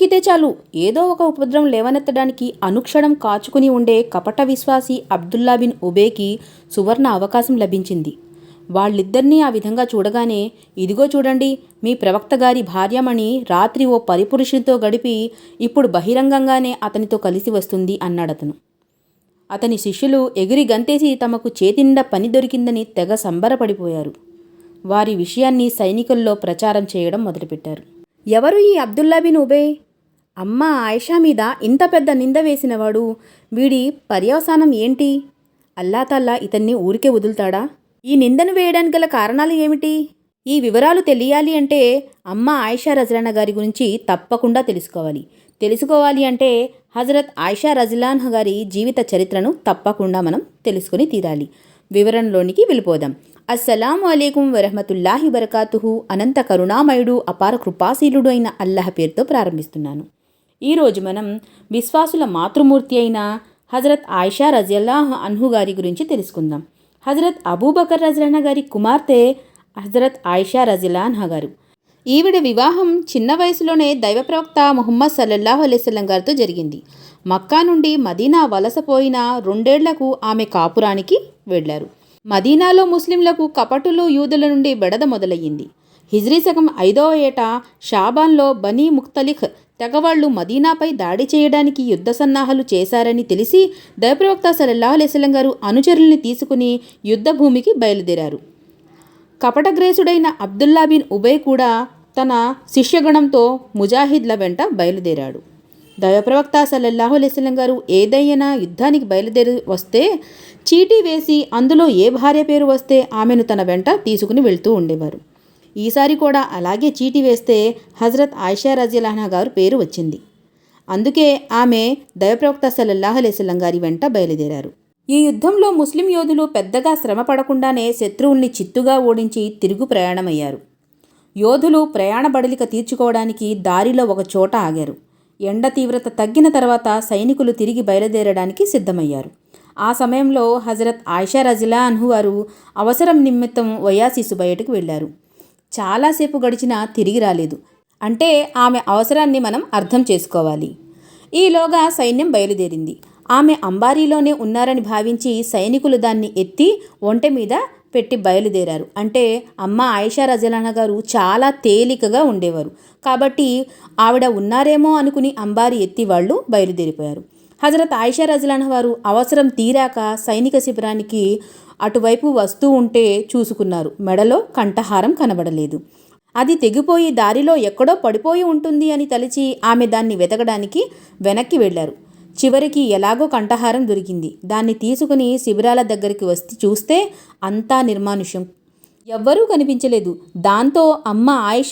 చిక్కితే చాలు. ఏదో ఒక ఉపద్రం లేవనెత్తడానికి అనుక్షణం కాచుకుని ఉండే కపట విశ్వాసి అబ్దుల్లా బిన్ ఉబేకి సువర్ణ అవకాశం లభించింది. వాళ్ళిద్దరినీ ఆ విధంగా చూడగానే ఇదిగో చూడండి మీ ప్రవక్త గారి భార్యమణి రాత్రి ఓ పరిపురుషునితో గడిపి ఇప్పుడు బహిరంగంగానే అతనితో కలిసి వస్తుంది అన్నాడతను. అతని శిష్యులు ఎగిరి గంతేసి తమకు చేతిండా పని దొరికిందని తెగ సంబరపడిపోయారు. వారి విషయాన్ని సైనికుల్లో ప్రచారం చేయడం మొదలుపెట్టారు. ఎవరు ఈ అబ్దుల్లా బిన్ ఉబే? అమ్మ ఆయిషా మీద ఇంత పెద్ద నింద వేసినవాడు? వీడి పర్యవసానం ఏంటి? అల్లాతల్లా ఇతన్ని ఊరికే వదులుతాడా? ఈ నిందను వేయడానికి గల కారణాలు ఏమిటి? ఈ వివరాలు తెలియాలి అంటే అమ్మ ఆయిషా రజలానా గారి గురించి తప్పకుండా తెలుసుకోవాలి. తెలుసుకోవాలి అంటే హజరత్ ఆయిషా రజిలాన్ గారి జీవిత చరిత్రను తప్పకుండా మనం తెలుసుకుని తీరాలి. వివరణలోనికి వెళ్ళిపోదాం. అస్సలం అలైకుం వరహమతుల్లాహి బరకాతుహు అనంత కరుణామయుడు అపార కృపాశీలుడు అయిన అల్లాహ్ పేరుతో ప్రారంభిస్తున్నాను. ఈరోజు మనం విశ్వాసుల మాతృమూర్తి అయిన హజరత్ ఆయిషా రజల్లాహ్ అన్హు గారి గురించి తెలుసుకుందాం. హజరత్ అబూబకర్ రజలానా గారి కుమార్తె హజరత్ ఆయిషా రజిలాన్హ గారు. ఈవిడ వివాహం చిన్న వయసులోనే దైవ ప్రవక్త ముహమ్మద్ సల్లల్లాహు అలైస్లం గారితో జరిగింది. మక్కా నుండి మదీనా వలసపోయిన రెండేళ్ళకు ఆమె కాపురానికి వెళ్ళారు మదీనాలో ముస్లింలకు కపటులు యూదుల నుండి బెడద మొదలయ్యింది. హిజ్రీ శకం ఐదవ ఏట షాబాన్లో బనీ ముఖ్తలిఖ్ తెగవాళ్ళు మదీనాపై దాడి చేయడానికి యుద్ధ సన్నాహాలు చేశారని తెలిసి దైవప్రవక్త సలల్లాహు అలైస్లం గారు అనుచరుల్ని తీసుకుని యుద్ధ భూమికి బయలుదేరారు. కపటగ్రేసుడైన అబ్దుల్లా బిన్ ఉబయ్ కూడా తన శిష్యగణంతో ముజాహిద్ల వెంట బయలుదేరాడు. దైవప్రవక్త సల్లల్లాహు అలైస్లం గారు ఏదైనా యుద్ధానికి బయలుదేరి వస్తే చీటీ వేసి అందులో ఏ భార్య పేరు వస్తే ఆమెను తన వెంట తీసుకుని వెళ్తూ ఉండేవారు. ఈసారి కూడా అలాగే చీటీ వేస్తే హజరత్ ఆయిషా రజిలాహా గారు పేరు వచ్చింది. అందుకే ఆమె దైవప్రవక్త సల్లల్లాహు గారి వెంట బయలుదేరారు. ఈ యుద్ధంలో ముస్లిం యోధులు పెద్దగా శ్రమ పడకుండానే శత్రువుల్ని చిత్తుగా ఓడించి తిరుగు ప్రయాణమయ్యారు. యోధులు ప్రయాణ బడలిక తీర్చుకోవడానికి దారిలో ఒక చోట ఆగారు. ఎండ తీవ్రత తగ్గిన తర్వాత సైనికులు తిరిగి బయలుదేరడానికి సిద్ధమయ్యారు. ఆ సమయంలో హజరత్ ఆయిషా రజిలా అన్హు వారు అవసరం నిమిత్తం వయాసిసు బయటకు వెళ్ళారు. చాలాసేపు గడిచినా తిరిగి రాలేదు. అంటే ఆమె అవసరాన్ని మనం అర్థం చేసుకోవాలి. ఈలోగా సైన్యం బయలుదేరింది. ఆమె అంబారీలోనే ఉన్నారని భావించి సైనికులు దాన్ని ఎత్తి ఒంటె మీద పెట్టి బయలుదేరారు. అంటే అమ్మ ఆయిషా రజలానా గారు చాలా తేలికగా ఉండేవారు. కాబట్టి ఆవిడ ఉన్నారేమో అనుకుని అంబారి ఎత్తి వాళ్ళు బయలుదేరిపోయారు. హజరత్ ఆయిషా రజలాన్ వారు అవసరం తీరాక సైనిక శిబిరానికి అటువైపు వస్తూ ఉంటే చూసుకున్నారు. మెడలో కంఠహారం కనబడలేదు. అది తెగిపోయి దారిలో ఎక్కడో పడిపోయి ఉంటుంది అని తలిచి ఆమె దాన్ని వెతకడానికి వెనక్కి వెళ్ళారు చివరికి ఎలాగో కంఠహారం దొరికింది. దాన్ని తీసుకుని శిబిరాల దగ్గరికి వచ్చి చూస్తే అంతా నిర్మానుష్యం. ఎవ్వరూ కనిపించలేదు. దాంతో అమ్మ ఆయిష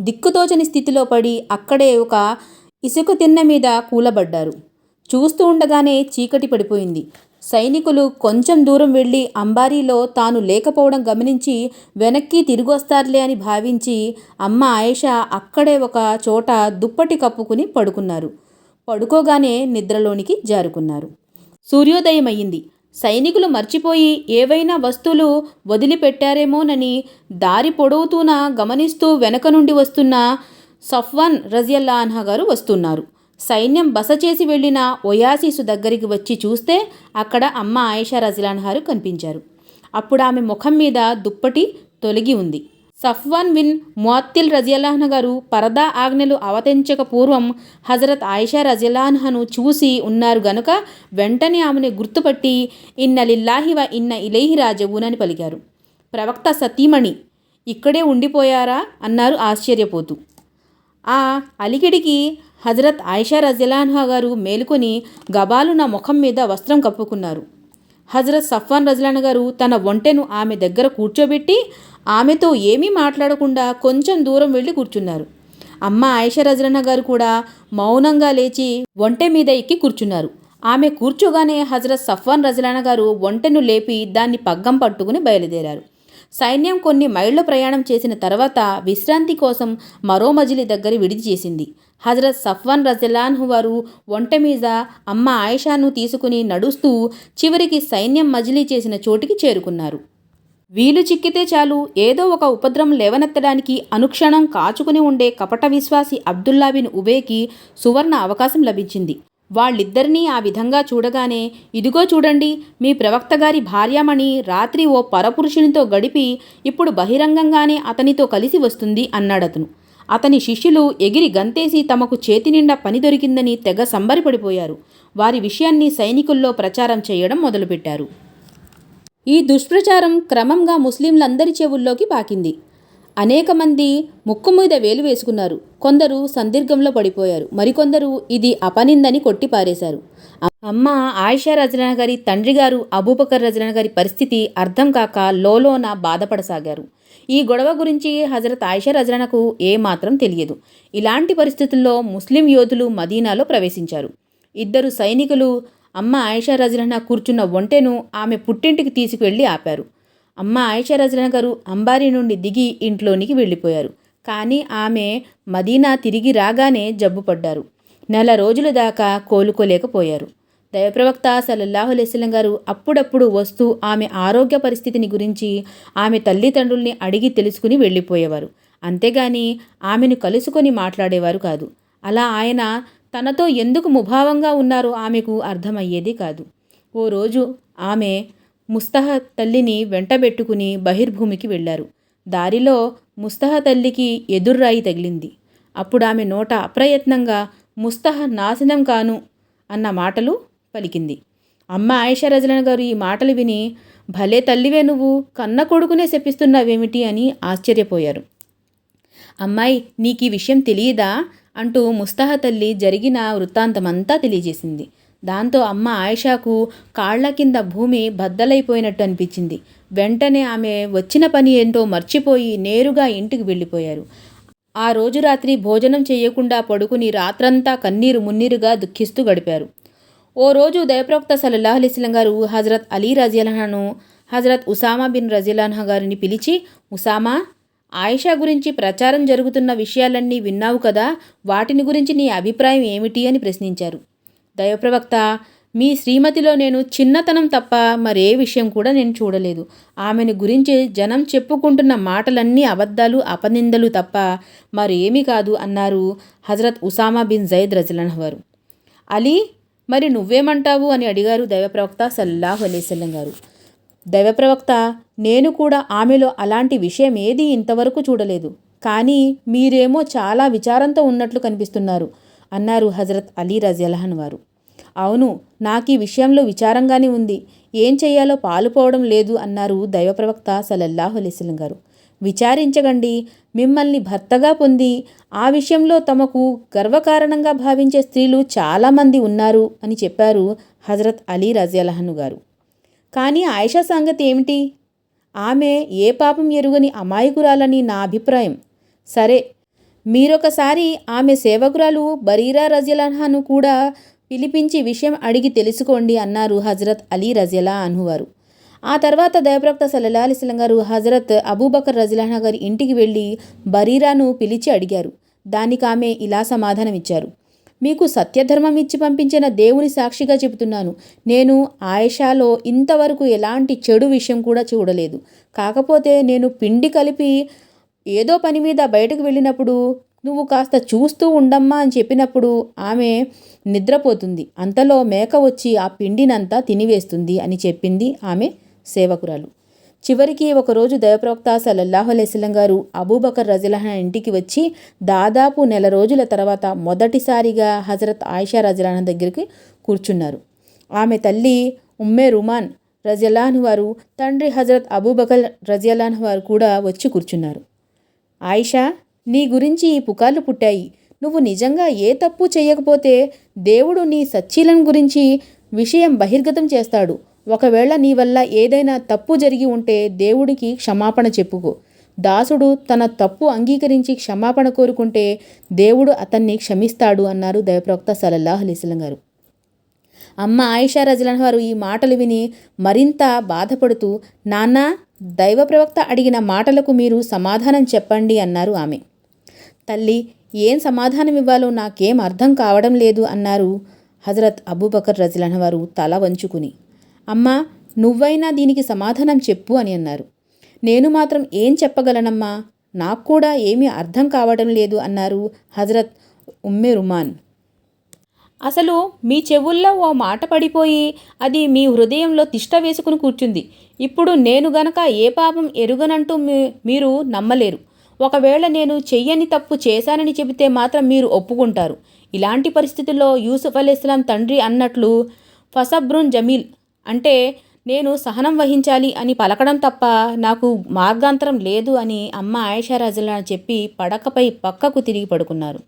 దిక్కుతోచని స్థితిలో పడి అక్కడే ఒక ఇసుక తిన్న మీద కూలబడ్డారు. చూస్తూ ఉండగానే చీకటి పడిపోయింది. సైనికులు కొంచెం దూరం వెళ్ళి అంబారీలో తాను లేకపోవడం గమనించి వెనక్కి తిరిగొస్తారులే అని భావించి అమ్మ ఆయేష అక్కడే ఒక చోట దుప్పటి కప్పుకుని పడుకున్నారు. పడుకోగానే నిద్రలోనికి జారుకున్నారు. సూర్యోదయం అయ్యింది సైనికులు మర్చిపోయి ఏవైనా వస్తువులు వదిలిపెట్టారేమోనని దారి పొడవుతూన గమనిస్తూ వెనక నుండి వస్తున్న సఫ్వాన్ రజియల్లా అన్హా గారు వస్తున్నారు. సైన్యం బస చేసి వెళ్ళిన ఒయాసిసు దగ్గరికి వచ్చి చూస్తే అక్కడ అమ్మ ఆయిషా రజిలాన్హారు కనిపించారు. అప్పుడు ఆమె ముఖం మీద దుప్పటి తొలగి ఉంది. సఫ్వాన్ విన్ మువత్తిల్ రజియల్లాహ్ గారు పరదా ఆజ్ఞలు అవతరించక పూర్వం హజరత్ ఆయిషా రజిలాన్హను చూసి ఉన్నారు గనుక వెంటనే ఆమెను గుర్తుపట్టి ఇన్న లిల్లాహి వ ఇన్న ఇలైహి రాజవునని పలికారు. ప్రవక్త సతీమణి ఇక్కడే ఉండిపోయారా? అన్నారు ఆశ్చర్యపోతూ. ఆ అలికిడికి హజరత్ ఆయిషా రజిలాన్హా గారు మేలుకొని గబాలు నా ముఖం మీద వస్త్రం కప్పుకున్నారు. హజరత్ సఫ్వాన్ రజలాన్ గారు తన ఒంటెను ఆమె దగ్గర కూర్చోబెట్టి ఆమెతో ఏమీ మాట్లాడకుండా కొంచెం దూరం వెళ్ళి కూర్చున్నారు. అమ్మ ఆయిషా రజలన్న గారు కూడా మౌనంగా లేచి ఒంటె మీద ఎక్కి కూర్చున్నారు. ఆమె కూర్చోగానే హజరత్ సఫ్వాన్ రజలాన గారు ఒంటెను లేపి దాన్ని పగ్గం పట్టుకుని బయలుదేరారు. సైన్యం కొన్ని మైళ్ళ ప్రయాణం చేసిన తర్వాత విశ్రాంతి కోసం మరో మజిలి దగ్గర విడిది చేసింది. హజరత్ సఫ్వాన్ రజలాన్హు వారు ఒంట మీద అమ్మ ఆయిషాను తీసుకుని నడుస్తూ చివరికి సైన్యం మజిలీ చేసిన చోటికి చేరుకున్నారు. వీలు చిక్కితే చాలు ఏదో ఒక ఉపద్రం లేవనెత్తడానికి అనుక్షణం కాచుకుని ఉండే కపట విశ్వాసి అబ్దుల్లా బిన్ ఉబేకి సువర్ణ అవకాశం లభించింది. వాళ్ళిద్దరినీ ఆ విధంగా చూడగానే ఇదిగో చూడండి మీ ప్రవక్త గారి భార్యామణి రాత్రి ఓ పరపురుషునితో గడిపి ఇప్పుడు బహిరంగంగానే అతనితో కలిసి వస్తుంది అన్నాడతను. అతని శిష్యులు ఎగిరి గంతేసి తమకు చేతి నిండా పని దొరికిందని తెగ సంబరిపడిపోయారు. వారి విషయాన్ని సైనికుల్లో ప్రచారం చేయడం మొదలుపెట్టారు. ఈ దుష్ప్రచారం క్రమంగా ముస్లింలందరి చెవుల్లోకి పాకింది. అనేక మంది ముక్కు మీద వేలు వేసుకున్నారు. కొందరు సందీర్ఘంలో పడిపోయారు. మరికొందరు ఇది అపనిందని కొట్టిపారేశారు. అమ్మ ఆయిషా రజనా గారి తండ్రి గారు అబూబకర్ రజనా గారి పరిస్థితి అర్థం కాక లోలోన బాధపడసాగారు. ఈ గొడవ గురించి హజరత్ ఆయిషా రజనకు ఏమాత్రం తెలియదు. ఇలాంటి పరిస్థితుల్లో ముస్లిం యోధులు మదీనాలో ప్రవేశించారు. ఇద్దరు సైనికులు అమ్మ ఆయిషా రజనా కూర్చున్న ఒంటెను ఆమె పుట్టింటికి తీసుకువెళ్ళి ఆపారు. అమ్మ ఆయిషా గారు అంబారీ నుండి దిగి ఇంట్లోనికి వెళ్ళిపోయారు. కానీ ఆమె మదీనా తిరిగి రాగానే జబ్బుపడ్డారు నెల రోజుల దాకా కోలుకోలేకపోయారు. దైవప్రవక్త సల్లల్లాహు అలైస్లం గారు అప్పుడప్పుడు వస్తూ ఆమె ఆరోగ్య పరిస్థితిని గురించి ఆమె తల్లిదండ్రుల్ని అడిగి తెలుసుకుని వెళ్ళిపోయేవారు. అంతేగాని ఆమెను కలుసుకొని మాట్లాడేవారు కాదు. అలా ఆయన తనతో ఎందుకు ముభావంగా ఉన్నారో ఆమెకు అర్థమయ్యేది కాదు. ఓ రోజు ఆమె ముస్తహ తల్లిని వెంటబెట్టుకుని బహిర్భూమికి వెళ్ళారు. దారిలో ముస్తహ తల్లికి ఎదుర్రాయి తగిలింది. అప్పుడు ఆమె నోట అప్రయత్నంగా ముస్తహ నాశనం కాను అన్న మాటలు పలికింది. అమ్మ ఆయిషా రజలన్ గారు ఈ మాటలు విని భలే తల్లివే నువ్వు కన్న కొడుకునే శపిస్తున్నావేమిటి అని ఆశ్చర్యపోయారు. అమ్మాయి నీకు ఈ విషయం తెలియదా? అంటూ ముస్తహ తల్లి జరిగిన వృత్తాంతమంతా తెలియజేసింది. దాంతో అమ్మ ఆయిషాకు కాళ్ళ కింద భూమి బద్దలైపోయినట్టు అనిపించింది. వెంటనే ఆమె వచ్చిన పని ఏంటో మర్చిపోయి నేరుగా ఇంటికి వెళ్ళిపోయారు. ఆ రోజు రాత్రి భోజనం చేయకుండా పడుకుని రాత్రంతా కన్నీరు మున్నీరుగా దుఃఖిస్తూ గడిపారు. ఓ రోజు దయప్రవక్త సల్లల్లాహు అలీస్లం గారు హజరత్ అలీ రజియల్హాను హజరత్ ఉసామా బిన్ రజిలాన్హ గారిని పిలిచి ఉసామా ఆయిషా గురించి ప్రచారం జరుగుతున్న విషయాలన్నీ విన్నావు కదా వాటిని గురించి నీ అభిప్రాయం ఏమిటి? అని ప్రశ్నించారు. దైవప్రవక్త మీ శ్రీమతిలో నేను చిన్నతనం తప్ప మరే విషయం కూడా నేను చూడలేదు. ఆమెను గురించి జనం చెప్పుకుంటున్న మాటలన్నీ అబద్ధాలు అపనిందలు తప్ప మరేమీ కాదు అన్నారు హజరత్ ఉసామా బిన్ జైద్ రజలన్ వారు అలీ మరి నువ్వేమంటావు అని అడిగారు దైవప్రవక్త సల్లాహు అలీసల్లం గారు. దైవప్రవక్త నేను కూడా ఆమెలో అలాంటి విషయం ఏది ఇంతవరకు చూడలేదు. కానీ మీరేమో చాలా విచారంతో ఉన్నట్లు కనిపిస్తున్నారు. అన్నారు హజరత్ అలీ రజలహన్ వారు అవును నాకు ఈ విషయంలో విచారంగానే ఉంది. ఏం చెయ్యాలో పాలుపోవడం లేదు అన్నారు దైవప్రవక్త సలల్లాహు అలైస్లం గారు. విచారించగండి మిమ్మల్ని భర్తగా పొంది ఆ విషయంలో తమకు గర్వకారణంగా భావించే స్త్రీలు చాలామంది ఉన్నారు అని చెప్పారు హజరత్ అలీ రజలహను గారు. కానీ ఆయిషా సంగతి ఏమిటి? ఆమె ఏ పాపం ఎరుగని అమాయకురాలని నా అభిప్రాయం. సరే మీరొకసారి ఆమె సేవకురాలు బరీరా రజలహాను కూడా పిలిపించి విషయం అడిగి తెలుసుకోండి అన్నారు హజరత్ అలీ రజలా అనువారు ఆ తర్వాత దయప్రక్త సల్లల్లా అలిస్లం గారు హజరత్ అబూబకర్ రజిలానా గారి ఇంటికి వెళ్ళి బరీరాను పిలిచి అడిగారు. దానికి ఆమె ఇలా సమాధానమిచ్చారు మీకు సత్యధర్మం ఇచ్చి పంపించిన దేవుని సాక్షిగా చెబుతున్నాను. నేను ఆయేషాలో ఇంతవరకు ఎలాంటి చెడు విషయం కూడా చూడలేదు. కాకపోతే నేను పిండి కలిపి ఏదో పని మీద బయటకు వెళ్ళినప్పుడు నువ్వు కాస్త చూస్తూ ఉండమ్మా అని చెప్పినప్పుడు ఆమె నిద్రపోతుంది. అంతలో మేక వచ్చి ఆ పిండినంతా తినివేస్తుంది అని చెప్పింది ఆమె సేవకురాలు. చివరికి ఒకరోజు దయప్రవక్త సల్లల్లాహు అలైస్లం గారు అబూబకర్ రజలహ ఇంటికి వచ్చి దాదాపు నెల రోజుల తర్వాత మొదటిసారిగా హజరత్ ఆయిషా రజలాహ దగ్గరికి కూర్చున్నారు. ఆమె తల్లి ఉమ్మే రుమాన్ రజలాన్ వారు తండ్రి హజరత్ అబూబకర్ రజలాన్ వారు కూడా వచ్చి కూర్చున్నారు. ఆయిషా నీ గురించి ఈ పుకార్లు పుట్టాయి. నువ్వు నిజంగా ఏ తప్పు చేయకపోతే దేవుడు నీ సచ్చీలం గురించి విషయం బహిర్గతం చేస్తాడు. ఒకవేళ నీ వల్ల ఏదైనా తప్పు జరిగి ఉంటే దేవుడికి క్షమాపణ చెప్పుకో. దాసుడు తన తప్పు అంగీకరించి క్షమాపణ కోరుకుంటే దేవుడు అతన్ని క్షమిస్తాడు అన్నారు దయప్రవక్త సలల్లాహ్ అలీస్లం గారు. అమ్మ ఆయిషా రజలన్ వారు ఈ మాటలు విని మరింత బాధపడుతూ నాన్న దైవ ప్రవక్త అడిగిన మాటలకు మీరు సమాధానం చెప్పండి అన్నారు ఆమె. తల్లి ఏం సమాధానం ఇవ్వాలో నాకేం అర్థం కావడం లేదు అన్నారు హజరత్ అబూబకర్ రజలన్ వారు తల వంచుకుని. అమ్మా నువ్వైనా దీనికి సమాధానం చెప్పు అని అన్నారు. నేను మాత్రం ఏం చెప్పగలనమ్మా? నాకు కూడా ఏమీ అర్థం కావడం లేదు అన్నారు హజరత్ ఉమ్మె రుమాన్. అసలు మీ చెవుల్లో ఓ మాట పడిపోయి అది మీ హృదయంలో తిష్ట వేసుకుని కూర్చుంది. ఇప్పుడు నేను గనక ఏ పాపం ఎరుగనంటూ మీ- మీరు నమ్మలేరు. ఒకవేళ నేను చెయ్యని తప్పు చేశానని చెబితే మాత్రం మీరు ఒప్పుకుంటారు. ఇలాంటి పరిస్థితుల్లో యూసుఫ్ అలీస్లాం తండ్రి అన్నట్లు ఫసబ్రున్ జమీల్ అంటే నేను సహనం వహించాలి అని పలకడం తప్ప నాకు మార్గాంతరం లేదు అని అమ్మ ఆయిషా రజలా చెప్పి పడకపై పక్కకు తిరిగి పడుకున్నారు.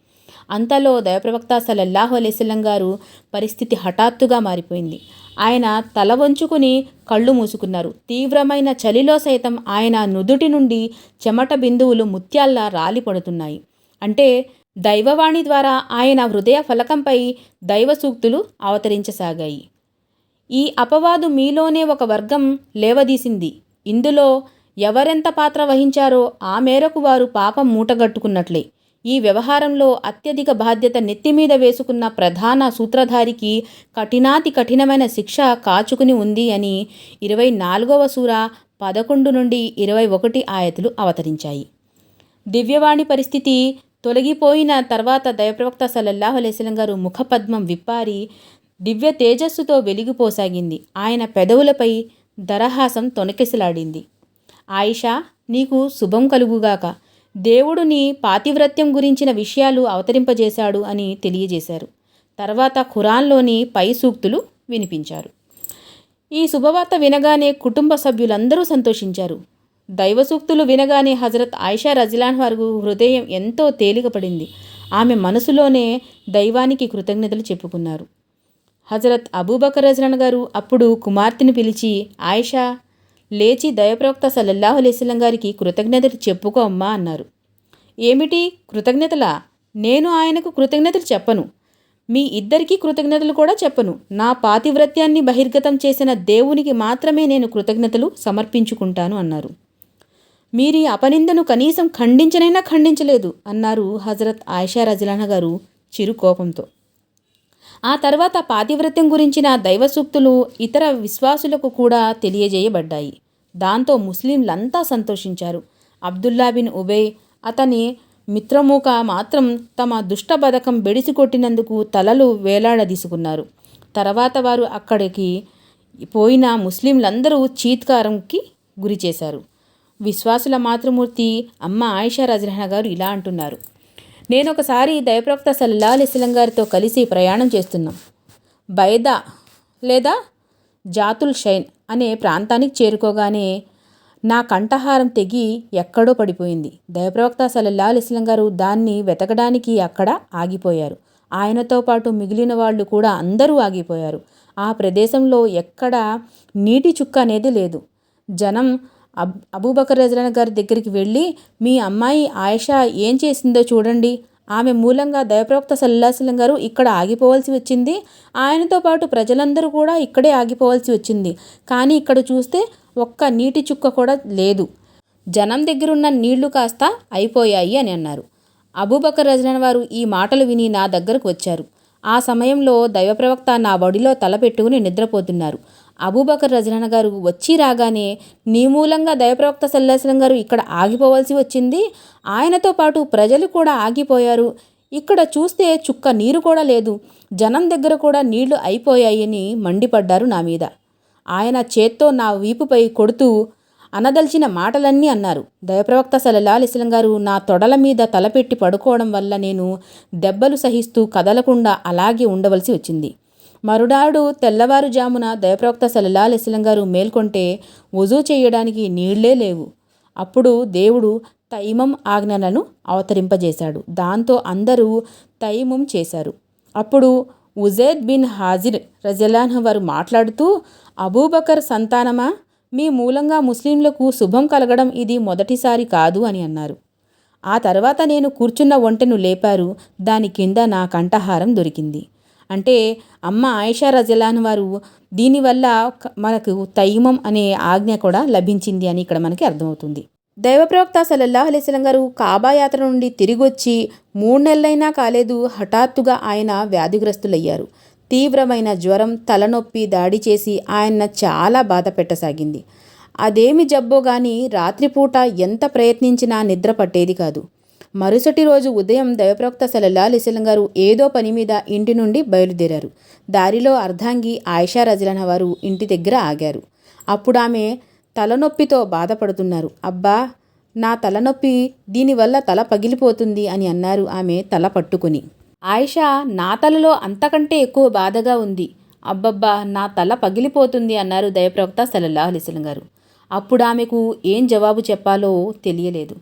అంతలో దయప్రవక్త సలల్లాహు అలైస్లం గారు పరిస్థితి హఠాత్తుగా మారిపోయింది. ఆయన తల వంచుకుని కళ్ళు మూసుకున్నారు. తీవ్రమైన చలిలో సైతం ఆయన నుదుటి నుండి చెమట బిందువులు ముత్యాల్లా రాలిపడుతున్నాయి. అంటే దైవవాణి ద్వారా ఆయన హృదయ ఫలకంపై దైవ సూక్తులు అవతరించసాగాయి. ఈ అపవాదు మీలోనే ఒక వర్గం లేవదీసింది. ఇందులో ఎవరెంత పాత్ర వహించారో ఆ మేరకు వారు పాపం మూటగట్టుకున్నట్లే. ఈ వ్యవహారంలో అత్యధిక బాధ్యత నెత్తిమీద వేసుకున్న ప్రధాన సూత్రధారికి కఠినాతి కఠినమైన శిక్ష కాచుకుని ఉంది అని ఇరవై నాలుగవ సూర పదకొండు నుండి ఇరవై ఒకటి ఆయతులు అవతరించాయి. దివ్యవాణి పరిస్థితి తొలగిపోయిన తర్వాత దయప్రవక్త సల్లల్లాహు అలైస్లం గారు ముఖపద్మం విప్పారి దివ్య తేజస్సుతో వెలిగిపోసాగింది. ఆయన పెదవులపై దరహాసం తొనకెసలాడింది. ఆయిషా నీకు శుభం కలుగుగాక. దేవుడుని పాతివ్రత్యం గురించిన విషయాలు అవతరింపజేశాడు అని తెలియజేశారు. తర్వాత ఖురాన్లోని పై సూక్తులు వినిపించారు. ఈ శుభవార్త వినగానే కుటుంబ సభ్యులందరూ సంతోషించారు. దైవ సూక్తులు వినగానే హజరత్ ఆయిషా రజిలాన్ వారు హృదయం ఎంతో తేలికపడింది. ఆమె మనసులోనే దైవానికి కృతజ్ఞతలు చెప్పుకున్నారు. హజరత్ అబూబకర్ రజలాన్ గారు అప్పుడు కుమార్తెను పిలిచి ఆయిషా లేచి దయప్రవక్త సల్లల్లాహు అలైస్లం గారికి కృతజ్ఞతలు చెప్పుకో అమ్మా అన్నారు. ఏమిటి కృతజ్ఞతలా? నేను ఆయనకు కృతజ్ఞతలు చెప్పను. మీ ఇద్దరికీ కృతజ్ఞతలు కూడా చెప్పను. నా పాతివ్రత్యాన్ని బహిర్గతం చేసిన దేవునికి మాత్రమే నేను కృతజ్ఞతలు సమర్పించుకుంటాను అన్నారు. మీరీ అపనిందను కనీసం ఖండించనైనా ఖండించలేదు అన్నారు హజరత్ ఆయిషా రజలాన గారు చిరు కోపంతో ఆ తర్వాత పాతివ్రత్యం గురించిన దైవ సూక్తులు ఇతర విశ్వాసులకు కూడా తెలియజేయబడ్డాయి. దాంతో ముస్లింలంతా సంతోషించారు. అబ్దుల్లా బిన్ ఉబే అతని మిత్రమూక మాత్రం తమ దుష్ట బెడిచి కొట్టినందుకు తలలు వేలాడదీసుకున్నారు. తర్వాత వారు అక్కడికి పోయిన ముస్లింలందరూ చీత్కారంకి గురిచేశారు. విశ్వాసుల మాతృమూర్తి అమ్మ ఆయిషా రజరహణ గారు ఇలా అంటున్నారు. నేను ఒకసారి దయప్రవక్త సల్లా అలిస్లం గారితో కలిసి ప్రయాణం చేస్తున్నాం. బైదా లేదా జాతుల్ షైన్ అనే ప్రాంతానికి చేరుకోగానే నా కంఠహారం తెగి ఎక్కడో పడిపోయింది. దయప్రవక్త సల్లల్లా అలిస్లం గారు దాన్ని వెతకడానికి అక్కడ ఆగిపోయారు. ఆయనతో పాటు మిగిలిన వాళ్ళు కూడా అందరూ ఆగిపోయారు. ఆ ప్రదేశంలో ఎక్కడ నీటి చుక్క అనేది లేదు. జనం అబ్ అబూబకర్ రజలాన్ గారి దగ్గరికి వెళ్ళి మీ అమ్మాయి ఆయిషా ఏం చేసిందో చూడండి. ఆమె మూలంగా దయప్రవక్త సల్లాసలం గారు ఇక్కడ ఆగిపోవాల్సి వచ్చింది. ఆయనతో పాటు ప్రజలందరూ కూడా ఇక్కడే ఆగిపోవాల్సి వచ్చింది. కానీ ఇక్కడ చూస్తే ఒక్క నీటి చుక్క కూడా లేదు. జనం దగ్గరున్న నీళ్ళు కాస్త అయిపోయాయి అని అన్నారు. అబూబకర్ రజలన్ వారు ఈ మాటలు విని నా దగ్గరకు వచ్చారు. ఆ సమయంలో దైవప్రవక్త నా బడిలో తల పెట్టుకుని నిద్రపోతున్నారు. అబూబకర్ రజలన గారు వచ్చి రాగానే నీ మూలంగా దయప్రవక్త సల్లాసలం గారు ఇక్కడ ఆగిపోవాల్సి వచ్చింది. ఆయనతో పాటు ప్రజలు కూడా ఆగిపోయారు. ఇక్కడ చూస్తే చుక్క నీరు కూడా లేదు. జనం దగ్గర కూడా నీళ్ళు అయిపోయాయని మండిపడ్డారు నా మీద. ఆయన చేత్తో నా వీపుపై కొడుతూ అనదలిచిన మాటలన్నీ అన్నారు. దయప్రవక్త సలలా గారు నా తొడల మీద తలపెట్టి పడుకోవడం వల్ల నేను దెబ్బలు సహిస్తూ కదలకుండా అలాగే ఉండవలసి వచ్చింది. మరునాడు తెల్లవారుజామున దయప్రవక్త సలలా అలిస్లం గారు మేల్కొంటే వజూ చేయడానికి నీళ్ళే లేవు. అప్పుడు దేవుడు తైమం ఆజ్ఞలను అవతరింపజేశాడు. దాంతో అందరూ తైమం చేశారు. అప్పుడు ఉజేద్ బిన్ హాజిర్ రజలాన్ వారు మాట్లాడుతూ అబూబకర్ సంతానమా? మీ మూలంగా ముస్లింలకు శుభం కలగడం ఇది మొదటిసారి కాదు అని అన్నారు. ఆ తర్వాత నేను కూర్చున్న ఒంటెను లేపారు. దాని కింద నా కంఠహారం దొరికింది. అంటే అమ్మ ఆయిషా రజలాన్ వారు దీనివల్ల మనకు తైమం అనే ఆజ్ఞ కూడా లభించింది అని ఇక్కడ మనకి అర్థమవుతుంది. దైవప్రవక్త సల్లల్లాహు అలైస్లం గారు కాబా యాత్ర నుండి తిరిగొచ్చి మూడు నెలలైనా కాలేదు హఠాత్తుగా ఆయన వ్యాధిగ్రస్తులయ్యారు. తీవ్రమైన జ్వరం తలనొప్పి దాడి చేసి ఆయన చాలా బాధ పెట్టసాగింది. అదేమి జబ్బో గాని రాత్రిపూట ఎంత ప్రయత్నించినా నిద్ర పట్టేది కాదు. మరుసటి రోజు ఉదయం దైవప్రవక్త సలల్లా అలిస్లం గారు ఏదో పని మీద ఇంటి నుండి బయలుదేరారు. దారిలో అర్ధాంగి ఆయిషా రజలన వారు ఇంటి దగ్గర ఆగారు. అప్పుడు ఆమె తలనొప్పితో బాధపడుతున్నారు. అబ్బా నా తలనొప్పి దీనివల్ల తల పగిలిపోతుంది అని అన్నారు ఆమె తల పట్టుకుని. ఆయిషా నా తలలో అంతకంటే ఎక్కువ బాధగా ఉంది. అబ్బబ్బా నా తల పగిలిపోతుంది అన్నారు దయప్రవక్త సలల్లా అలిస్లం గారు. అప్పుడు ఆమెకు ఏం జవాబు చెప్పాలో తెలియలేదు.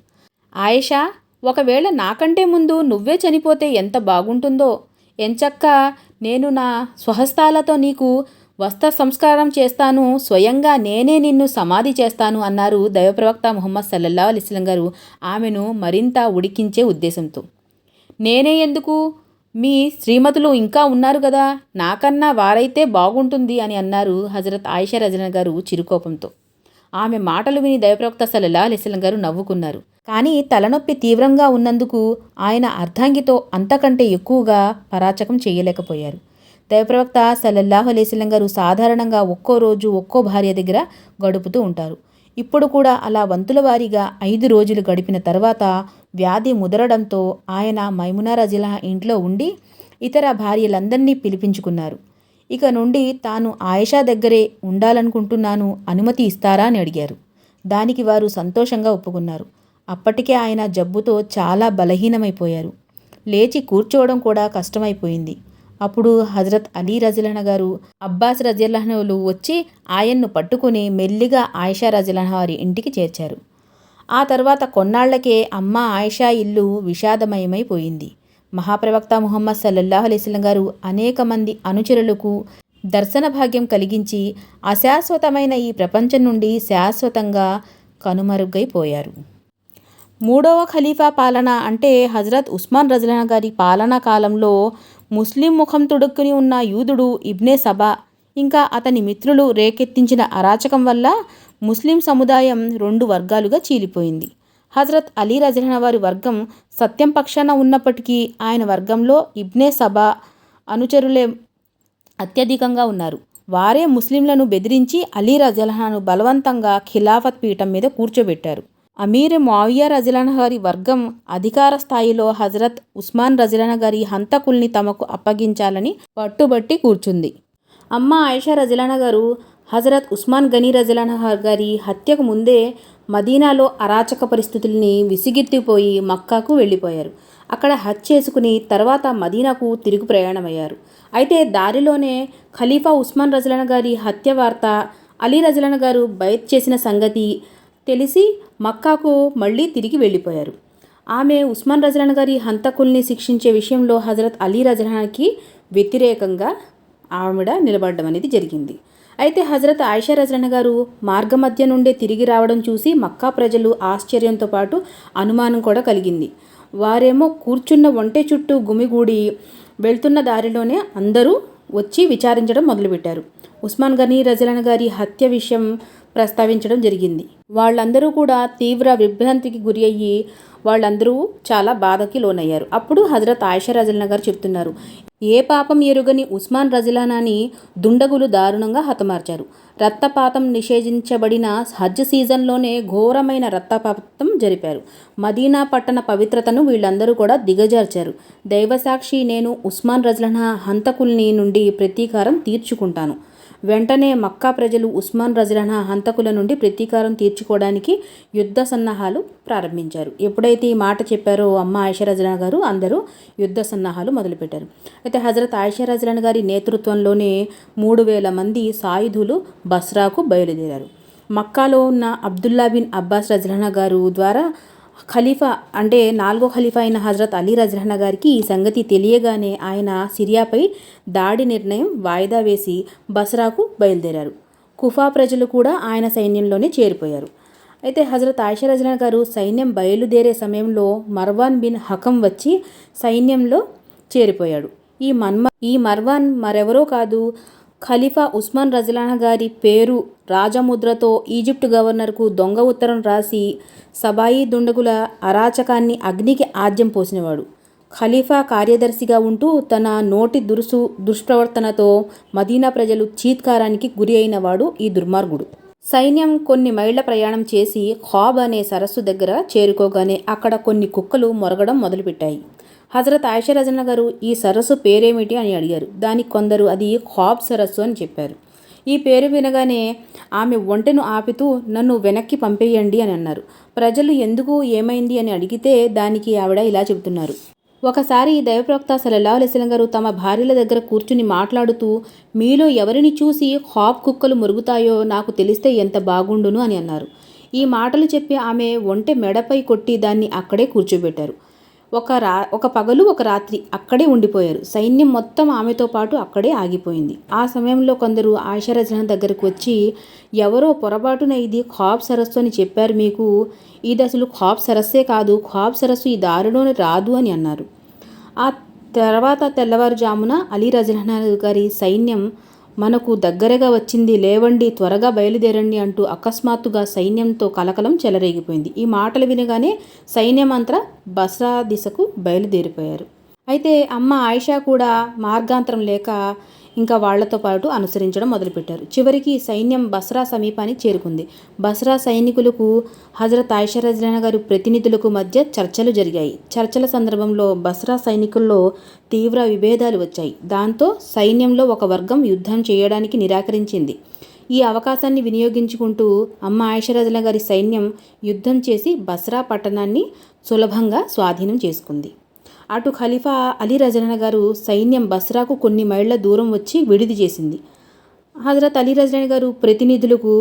ఆయిషా ఒకవేళ నాకంటే ముందు నువ్వే చనిపోతే ఎంత బాగుంటుందో? ఎంచక్క నేను నా స్వహస్తాలతో నీకు వస్త్ర సంస్కారం చేస్తాను స్వయంగా నేనే నిన్ను సమాధి చేస్తాను అన్నారు దైవప్రవక్త ముహమ్మద్ సల్లల్లా అలిస్లం గారు ఆమెను మరింత ఉడికించే ఉద్దేశంతో. నేనే ఎందుకు? మీ శ్రీమతులు ఇంకా ఉన్నారు కదా నాకన్నా వారైతే బాగుంటుంది అని అన్నారు హజరత్ ఆయిషా రజన గారు చిరుకోపంతో. ఆమె మాటలు విని దైవప్రవక్త సల్లల్లా అలిస్లం గారు నవ్వుకున్నారు. కానీ తలనొప్పి తీవ్రంగా ఉన్నందుకు ఆయన అర్ధాంగితో అంతకంటే ఎక్కువగా పరాచకం చేయలేకపోయారు. దైవప్రవక్త సల్లల్లాహు అలైస్లం గారు సాధారణంగా ఒక్కో రోజు ఒక్కో భార్య దగ్గర గడుపుతూ ఉంటారు. ఇప్పుడు కూడా అలా వంతుల వారీగా ఐదు రోజులు గడిపిన తర్వాత వ్యాధి ముదరడంతో ఆయన మైమునా రజిలా ఇంట్లో ఉండి ఇతర భార్యలందరినీ పిలిపించుకున్నారు. ఇక నుండి తాను ఆయేషా దగ్గరే ఉండాలనుకుంటున్నాను అనుమతి ఇస్తారా అని అడిగారు. దానికి వారు సంతోషంగా ఒప్పుకున్నారు. అప్పటికే ఆయన జబ్బుతో చాలా బలహీనమైపోయారు. లేచి కూర్చోవడం కూడా కష్టమైపోయింది. అప్పుడు హజరత్ అలీ రజిలహ గారు అబ్బాస్ రజిలహనులు వచ్చి ఆయన్ను పట్టుకుని మెల్లిగా ఆయిషా రజిలహ వారి ఇంటికి చేర్చారు. ఆ తర్వాత కొన్నాళ్ళకే అమ్మ ఆయిషా ఇల్లు విషాదమయమైపోయింది. మహాప్రవక్త ముహమ్మద్ సల్లల్లాహు అలైస్లం గారు అనేక మంది అనుచరులకు దర్శన భాగ్యం కలిగించి అశాశ్వతమైన ఈ ప్రపంచం నుండి శాశ్వతంగా కనుమరుగైపోయారు. మూడవ ఖలీఫా పాలన అంటే హజరత్ ఉస్మాన్ రజలన గారి పాలనా కాలంలో ముస్లిం ముఖం తొడుక్కుని ఉన్న యూదుడు ఇబ్నే సబా ఇంకా అతని మిత్రులు రేకెత్తించిన అరాచకం వల్ల ముస్లిం సముదాయం రెండు వర్గాలుగా చీలిపోయింది. హజరత్ అలీ రజలన వారి వర్గం సత్యం పక్షాన ఉన్నప్పటికీ ఆయన వర్గంలో ఇబ్నే సబా అనుచరులే అత్యధికంగా ఉన్నారు. వారే ముస్లింలను బెదిరించి అలీ రజలహాను బలవంతంగా ఖిలాఫత్ పీఠం మీద కూర్చోబెట్టారు. అమీర్ మావియా రజిలాన గారి వర్గం అధికార స్థాయిలో హజరత్ ఉస్మాన్ రజిలాన గారి హంతకుల్ని తమకు అప్పగించాలని పట్టుబట్టి కూర్చుంది. అమ్మ ఆయిషా రజిలాన గారు హజరత్ ఉస్మాన్ గనీ రజిలాన గారి హత్యకు ముందే మదీనాలో అరాచక పరిస్థితుల్ని విసిగెత్తిపోయి మక్కాకు వెళ్ళిపోయారు. అక్కడ హత్య చేసుకుని తర్వాత మదీనాకు తిరుగు ప్రయాణమయ్యారు. అయితే దారిలోనే ఖలీఫా ఉస్మాన్ రజలన గారి హత్య వార్త అలీ రజలన గారు బయట చేసిన సంగతి తెలిసి మక్కాకు మళ్ళీ తిరిగి వెళ్ళిపోయారు. ఆమె ఉస్మాన్ రజలాన్ గారి హంతకుల్ని శిక్షించే విషయంలో హజరత్ అలీ రజలాన్కి వ్యతిరేకంగా ఆవిడ నిలబడడం అనేది జరిగింది. అయితే హజరత్ ఆయిషా రజలన గారు మార్గమధ్య నుండే తిరిగి రావడం చూసి మక్కా ప్రజలు ఆశ్చర్యంతో పాటు అనుమానం కూడా కలిగింది. వారేమో కూర్చున్న ఒంటె చుట్టూ గుమిగూడి వెళ్తున్న దారిలోనే అందరూ వచ్చి విచారించడం మొదలుపెట్టారు. ఉస్మాన్ గనీ రజలన గారి హత్య విషయం ప్రస్తావించడం జరిగింది. వాళ్ళందరూ కూడా తీవ్ర విభ్రాంతికి గురి అయ్యి వాళ్ళందరూ చాలా బాధకి లోనయ్యారు. అప్పుడు హజరత్ ఆయిషా రజలన గారు చెప్తున్నారు ఏ పాపం ఎరుగని ఉస్మాన్ రజలానాని దుండగులు దారుణంగా హతమార్చారు. రక్తపాతం నిషేధించబడిన హజ్ సీజన్లోనే ఘోరమైన రక్తపాతం జరిపారు. మదీనా పట్టణ పవిత్రతను వీళ్ళందరూ కూడా దిగజార్చారు. దైవసాక్షి నేను ఉస్మాన్ రజలనా హంతకుల్ని నుండి ప్రతీకారం తీర్చుకుంటాను. వెంటనే మక్కా ప్రజలు ఉస్మాన్ రజలనా హంతకుల నుండి ప్రతీకారం తీర్చుకోవడానికి యుద్ధ సన్నాహాలు ప్రారంభించారు. ఎప్పుడైతే ఈ మాట చెప్పారో అమ్మ ఆయిషా రజలన గారు అందరూ యుద్ధ సన్నాహాలు మొదలుపెట్టారు. అయితే హజరత్ ఆయిషా రజలన గారి నేతృత్వంలోనే మూడు వేల మంది సాయుధులు బస్రాకు బయలుదేరారు. మక్కాలో ఉన్న అబ్దుల్లా బిన్ అబ్బాస్ రజలనా గారు ద్వారా ఖలీఫా అంటే నాలుగో ఖలీఫా అయిన హజరత్ అలీ రజలహన గారికి ఈ సంగతి తెలియగానే ఆయన సిరియాపై దాడి నిర్ణయం వాయిదా వేసి బసరాకు బయలుదేరారు. కుఫా ప్రజలు కూడా ఆయన సైన్యంలోనే చేరిపోయారు. అయితే హజరత్ ఆయిషా రజలన గారు సైన్యం బయలుదేరే సమయంలో మర్వాన్ బిన్ హకం వచ్చి సైన్యంలో చేరిపోయాడు. ఈ మన్మ ఈ మర్వాన్ మరెవరో కాదు ఖలీఫా ఉస్మాన్ రజలానా గారి పేరు రాజముద్రతో ఈజిప్ట్ గవర్నర్కు దొంగ ఉత్తరం రాసి సబాయి దుండగుల అరాచకాన్ని అగ్నికి ఆద్యం పోసినవాడు. ఖలీఫా కార్యదర్శిగా ఉంటూ తన నోటి దురుసు దుష్ప్రవర్తనతో మదీనా ప్రజలు చీత్కారానికి గురి అయినవాడు ఈ దుర్మార్గుడు. సైన్యం కొన్ని మైళ్ళ ప్రయాణం చేసి ఖాబ్ అనే సరస్సు దగ్గర చేరుకోగానే అక్కడ కొన్ని కుక్కలు మొరగడం మొదలుపెట్టాయి. హజరత్ ఆయిషరజన గారు ఈ సరస్సు పేరేమిటి అని అడిగారు. దానికి కొందరు అది ఖాబ్ సరస్సు అని చెప్పారు. ఈ పేరు వినగానే ఆమె ఒంటెను ఆపుతూ నన్ను వెనక్కి పంపేయండి అని అన్నారు. ప్రజలు ఎందుకు ఏమైంది అని అడిగితే దానికి ఆవిడ ఇలా చెబుతున్నారు. ఒకసారి దైవప్రవక్త సలల్లాహు అలైస్లం గారు తమ భార్యల దగ్గర కూర్చుని మాట్లాడుతూ మీలో ఎవరిని చూసి హాప్ కుక్కలు మురుగుతాయో నాకు తెలిస్తే ఎంత బాగుండును అని అన్నారు. ఈ మాటలు చెప్పి ఆమె ఒంటె మెడపై కొట్టి దాన్ని అక్కడే కూర్చోబెట్టారు. ఒక రా ఒక పగలు ఒక రాత్రి అక్కడే ఉండిపోయారు. సైన్యం మొత్తం ఆమెతో పాటు అక్కడే ఆగిపోయింది. ఆ సమయంలో కొందరు ఆయిషరజన దగ్గరకు వచ్చి ఎవరో పొరపాటున ఇది ఖాబ్ సరస్సు అని చెప్పారు మీకు. ఇది అసలు ఖాబ్ సరస్సే కాదు ఖాబ్ సరస్సు ఈ దారిలోనే రాదు అని అన్నారు. ఆ తర్వాత తెల్లవారుజామున అలీ రజనా గారి సైన్యం మనకు దగ్గరగా వచ్చింది లేవండి త్వరగా బయలుదేరండి అంటూ అకస్మాత్తుగా సైన్యంతో కలకలం చెలరేగిపోయింది. ఈ మాటలు వినగానే సైన్యమంతా బస్రా దిశకు బయలుదేరిపోయారు. అయితే అమ్మ ఆయిషా కూడా మార్గాంతరం లేక ఇంకా వాళ్ళతో పాటు అనుసరించడం మొదలుపెట్టారు. చివరికి సైన్యం బస్రా సమీపానికి చేరుకుంది. బస్రా సైనికులకు హజరత్ ఆయిషరజన గారి ప్రతినిధులకు మధ్య చర్చలు జరిగాయి. చర్చల సందర్భంలో బస్రా సైనికుల్లో తీవ్ర విభేదాలు వచ్చాయి. దాంతో సైన్యంలో ఒక వర్గం యుద్ధం చేయడానికి నిరాకరించింది. ఈ అవకాశాన్ని వినియోగించుకుంటూ అమ్మ ఆయిషరజన గారి సైన్యం యుద్ధం చేసి బస్రా పట్టణాన్ని సులభంగా స్వాధీనం చేసుకుంది. అటు ఖలీఫా అలీ రజన గారు సైన్యం బస్రాకు కొన్ని మైళ్ళ దూరం వచ్చి విడిది చేసింది. హజరత్ అలీ రజన గారు ప్రతినిధులకు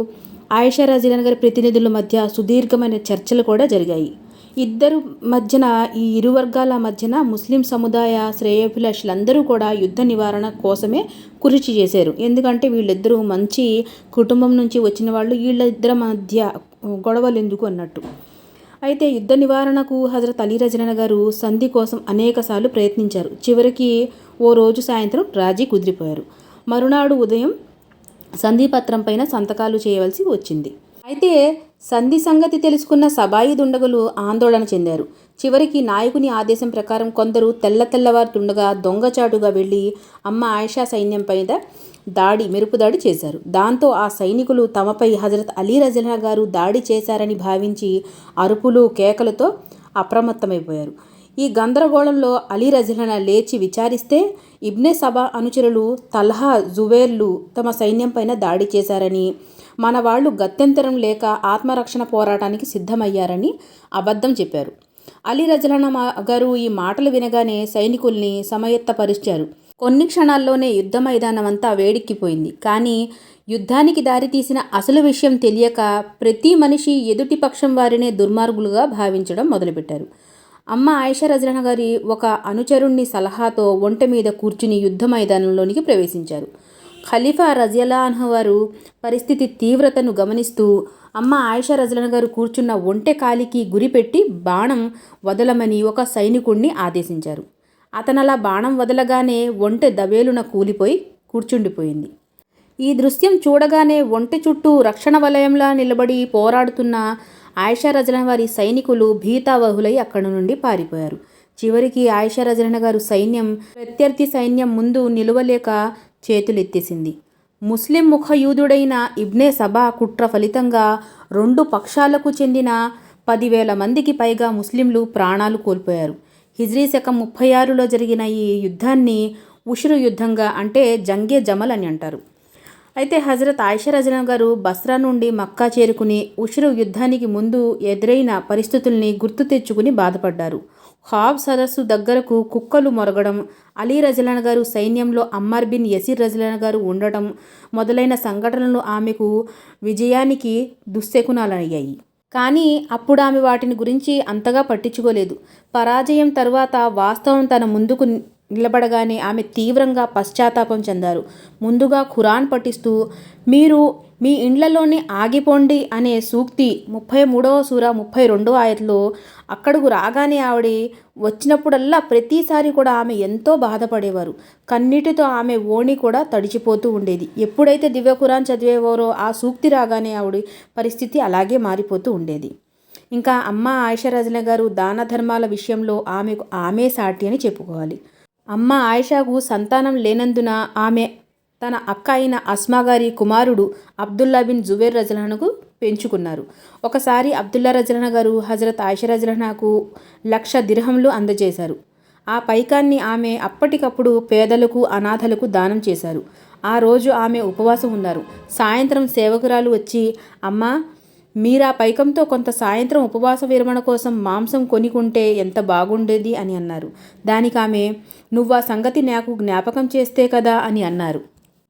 ఆయిషా రజన గారి ప్రతినిధుల మధ్య సుదీర్ఘమైన చర్చలు కూడా జరిగాయి. ఇద్దరు మధ్యన ఈ ఇరు వర్గాల మధ్యన ముస్లిం సముదాయ శ్రేయోభిలాషులందరూ కూడా యుద్ధ నివారణ కోసమే కృషి చేశారు. ఎందుకంటే వీళ్ళిద్దరూ మంచి కుటుంబం నుంచి వచ్చిన వాళ్ళు వీళ్ళిద్దరి మధ్య గొడవలు ఎందుకు అన్నట్టు. అయితే యుద్ధ నివారణకు హజరత్ అలీ రజన గారు సంధి కోసం అనేకసార్లు ప్రయత్నించారు. చివరికి ఓ రోజు సాయంత్రం రాజీ కుదిరిపోయారు. మరునాడు ఉదయం సంధిపత్రం పైన సంతకాలు చేయవలసి వచ్చింది. అయితే సంధి సంగతి తెలుసుకున్న సబాయి దుండగులు ఆందోళన చెందారు. చివరికి నాయకుని ఆదేశం ప్రకారం కొందరు తెల్ల తెల్లవారుతుండగా దొంగచాటుగా వెళ్ళి అమ్మ ఆయిషా సైన్యం పైన దాడి మెరుపు దాడి చేశారు. దాంతో ఆ సైనికులు తమపై హజరత్ అలీ రజనా గారు దాడి చేశారని భావించి అరుపులు కేకలతో అప్రమత్తమైపోయారు. ఈ గందరగోళంలో అలీ రజనా లేచి విచారిస్తే ఇబ్నే సభ అనుచరులు తల్హా జువేర్లు తమ సైన్యం పైన దాడి చేశారని మన వాళ్ళు గత్యంతరం లేక ఆత్మరక్షణ పోరాటానికి సిద్ధమయ్యారని అబద్ధం చెప్పారు. అలీ రజలన గారు ఈ మాటలు వినగానే సైనికుల్ని సమయత్తపరిచారు. కొన్ని క్షణాల్లోనే యుద్ధ మైదానం అంతా వేడెక్కిపోయింది. కానీ యుద్ధానికి దారితీసిన అసలు విషయం తెలియక ప్రతి మనిషి ఎదుటి పక్షం వారినే దుర్మార్గులుగా భావించడం మొదలుపెట్టారు. అమ్మ ఆయిషా రజలన గారి ఒక అనుచరుణ్ణి సలహాతో ఒంట మీద కూర్చుని యుద్ధ మైదానంలోనికి ప్రవేశించారు. ఖలీఫా రజియలాన్హ వారు పరిస్థితి తీవ్రతను గమనిస్తూ అమ్మ ఆయిషా రజలన్ గారు కూర్చున్న ఒంటె కాలికి గురిపెట్టి బాణం వదలమని ఒక సైనికుణ్ణి ఆదేశించారు. అతనలా బాణం వదలగానే ఒంటె దవేలున కూలిపోయి కూర్చుండిపోయింది. ఈ దృశ్యం చూడగానే ఒంటె చుట్టూ రక్షణ వలయంలా నిలబడి పోరాడుతున్న ఆయిషా రజన వారి సైనికులు భీతావహులై అక్కడి నుండి పారిపోయారు. చివరికి ఆయిషా రజన గారు సైన్యం ప్రత్యర్థి సైన్యం ముందు నిలువలేక చేతులెత్తేసింది. ముస్లిం ముఖయూదుడైన ఇబ్నే సభా కుట్ర ఫలితంగా రెండు పక్షాలకు చెందిన పదివేల మందికి పైగా ముస్లింలు ప్రాణాలు కోల్పోయారు. హిజ్రీ శకం ముప్పై ఆరులో జరిగిన ఈ యుద్ధాన్ని ఉషురు యుద్ధంగా అంటే జంగే జమల్ అని అంటారు. అయితే హజరత్ ఆయిషరజన గారు బస్రా నుండి మక్కా చేరుకుని ఉషురు యుద్ధానికి ముందు ఎదురైన పరిస్థితుల్ని గుర్తు తెచ్చుకుని బాధపడ్డారు. ఖాబ్ సరస్సు దగ్గరకు కుక్కలు మొరగడం అలీ రజలాన్ గారు సైన్యంలో అమ్మర్ బిన్ యసీర్ రజలాన్ గారు ఉండటం మొదలైన సంఘటనలు ఆమెకు విజయానికి దుశ్శకునాలయ్యాయి కానీ అప్పుడు ఆమె వాటిని గురించి అంతగా పట్టించుకోలేదు. పరాజయం తర్వాత వాస్తవం తన ముందుకు నిలబడగానే ఆమె తీవ్రంగా పశ్చాత్తాపం చెందారు. ముందుగా ఖురాన్ పఠిస్తూ మీరు మీ ఇండ్లలోనే ఆగిపోండి అనే సూక్తి ముప్పై మూడవ సూర ముప్పై రెండవ ఆయతలో అక్కడకు రాగానే ఆవిడ వచ్చినప్పుడల్లా ప్రతిసారి కూడా ఆమె ఎంతో బాధపడేవారు. కన్నీటితో ఆమె ఓణి కూడా తడిచిపోతూ ఉండేది. ఎప్పుడైతే దివ్య ఖురాన్ చదివేవారో ఆ సూక్తి రాగానే ఆవిడ పరిస్థితి అలాగే మారిపోతూ ఉండేది. ఇంకా అమ్మ ఆయిషా గారు దాన ధర్మాల విషయంలో ఆమెకు ఆమె సాటి అని చెప్పుకోవాలి. అమ్మ ఆయిషాకు సంతానం లేనందున ఆమె తన అక్క అయిన అస్మా గారి కుమారుడు అబ్దుల్లా బిన్ జుబేర్ రజలహనకు పెంచుకున్నారు. ఒకసారి అబ్దుల్లా రజలహన గారు హజరత్ ఆయిషా రజలహనకు లక్ష దిర్హంలు అందజేశారు. ఆ పైకాన్ని ఆమె అప్పటికప్పుడు పేదలకు అనాథలకు దానం చేశారు. ఆ రోజు ఆమె ఉపవాసం ఉన్నారు. సాయంత్రం సేవకురాలు వచ్చి అమ్మ మీరా పైకంతో కొంత సాయంత్రం ఉపవాస విరమణ కోసం మాంసం కొనికుంటే ఎంత బాగుండేది అని అన్నారు. దానికి ఆమె నువ్వు ఆ సంగతి నాకు జ్ఞాపకం చేస్తే కదా అని అన్నారు.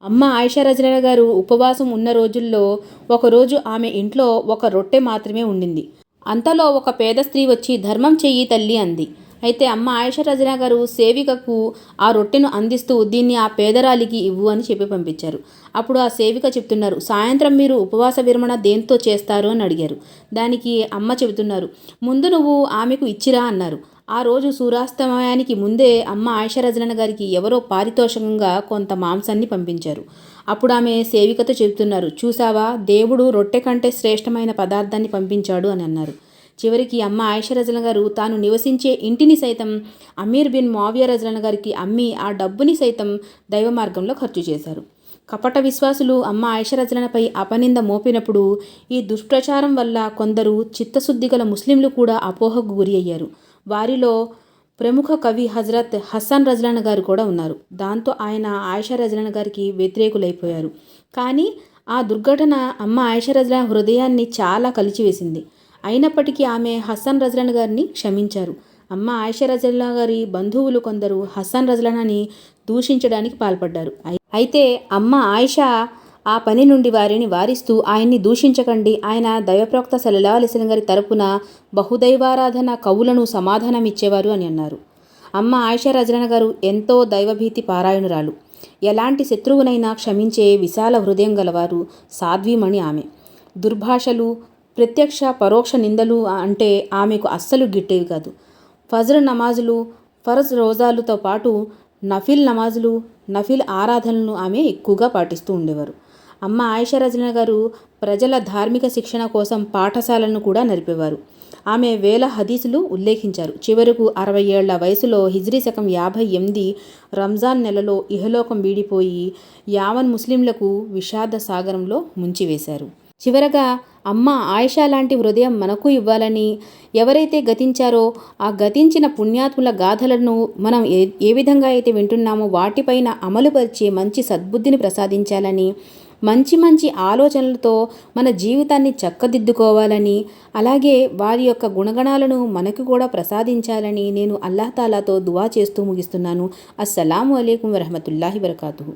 అమ్మ ఆయిషా రజన గారు ఉపవాసం ఉన్న రోజుల్లో ఒకరోజు ఆమె ఇంట్లో ఒక రొట్టె మాత్రమే ఉండింది. అంతలో ఒక పేద స్త్రీ వచ్చి ధర్మం చెయ్యి తల్లి అంది. అయితే అమ్మ ఆయిషా రజనా గారు సేవికకు ఆ రొట్టెను అందిస్తూ దీన్ని ఆ పేదరాలికి ఇవ్వు అని చెప్పి పంపించారు. అప్పుడు ఆ సేవిక చెప్తున్నారు సాయంత్రం మీరు ఉపవాస విరమణ దేంతో చేస్తారు? అని అడిగారు. దానికి అమ్మ చెబుతున్నారు ముందు నువ్వు ఆమెకు ఇచ్చిరా అన్నారు. ఆ రోజు సూర్యాస్తమయానికి ముందే అమ్మ ఆయిషా రజన గారికి ఎవరో పారితోషికంగా కొంత మాంసాన్ని పంపించారు. అప్పుడు ఆమె సేవికతో చెబుతున్నారు చూసావా దేవుడు రొట్టె కంటే శ్రేష్టమైన పదార్థాన్ని పంపించాడు అని అన్నారు. చివరికి అమ్మ ఆయిషా రజన గారు తాను నివసించే ఇంటిని సైతం అమీర్ బిన్ మావియా రజన గారికి అమ్మి ఆ డబ్బుని సైతం దైవ మార్గంలో ఖర్చు చేశారు. కపట విశ్వాసులు అమ్మ ఆయిషరజలనపై అపనింద మోపినప్పుడు ఈ దుష్ప్రచారం వల్ల కొందరు చిత్తశుద్ధి గల ముస్లింలు కూడా అపోహకు గురి అయ్యారు. వారిలో ప్రముఖ కవి హజరత్ హస్సాన్ రజలాన్ గారు కూడా ఉన్నారు. దాంతో ఆయన ఆయిషా రజలాన్ గారికి వ్యతిరేకులైపోయారు. కానీ ఆ దుర్ఘటన అమ్మ ఆయిషా రజలాన్ హృదయాన్ని చాలా కలిచివేసింది. అయినప్పటికీ ఆమె హస్సాన్ రజలాన్ గారిని క్షమించారు. అమ్మ ఆయిషా రజల్లా గారి బంధువులు కొందరు హస్సాన్ రజలనని దూషించడానికి పాల్పడ్డారు. అయితే అమ్మ ఆయిషా ఆ పని నుండి వారిని వారిస్తూ ఆయన్ని దూషించకండి. ఆయన దైవప్రవక్త సల్లల్లా అలిస్లం గారి తరపున బహుదైవారాధన కవులను సమాధానం ఇచ్చేవారు అని అన్నారు. అమ్మ ఆయిషా రజలన గారు ఎంతో దైవభీతి పారాయణురాలు. ఎలాంటి శత్రువునైనా క్షమించే విశాల హృదయం గలవారు సాధ్వీమణి ఆమె. దుర్భాషలు ప్రత్యక్ష పరోక్ష నిందలు అంటే ఆమెకు అస్సలు గిట్టేవి కాదు. ఫజ్ర్ నమాజులు ఫరజ్ రోజాలతో పాటు నఫిల్ నమాజులు నఫిల్ ఆరాధనలను ఆమె ఎక్కువగా పాటిస్తూ ఉండేవారు. అమ్మ ఆయిషా రజన గారు ప్రజల ధార్మిక శిక్షణ కోసం పాఠశాలను కూడా నడిపేవారు. ఆమె వేల హదీసులు ఉల్లేఖించారు. చివరకు అరవై ఏళ్ళ వయసులో హిజ్రీ శకం యాభై ఎనిమిది రంజాన్ నెలలో ఇహలోకం వీడిపోయి యావన్ ముస్లింలకు విషాద సాగరంలో ముంచివేశారు. చివరగా అమ్మ ఆయిషా లాంటి హృదయం మనకు ఇవ్వాలని ఎవరైతే గతించారో ఆ గతించిన పుణ్యాత్ముల గాథలను మనం ఏ ఏ విధంగా అయితే వింటున్నామో వాటిపైన అమలుపరిచే మంచి సద్బుద్ధిని ప్రసాదించాలని మంచి మంచి ఆలోచనలతో మన జీవితాన్ని చక్కదిద్దుకోవాలని అలాగే వారి యొక్క గుణగణాలను మనకు కూడా ప్రసాదించాలని నేను అల్లాహతాలాతో దువా చేస్తూ ముగిస్తున్నాను. అస్సలాము అలైకుం వరహమతుల్లాహి వరకాతు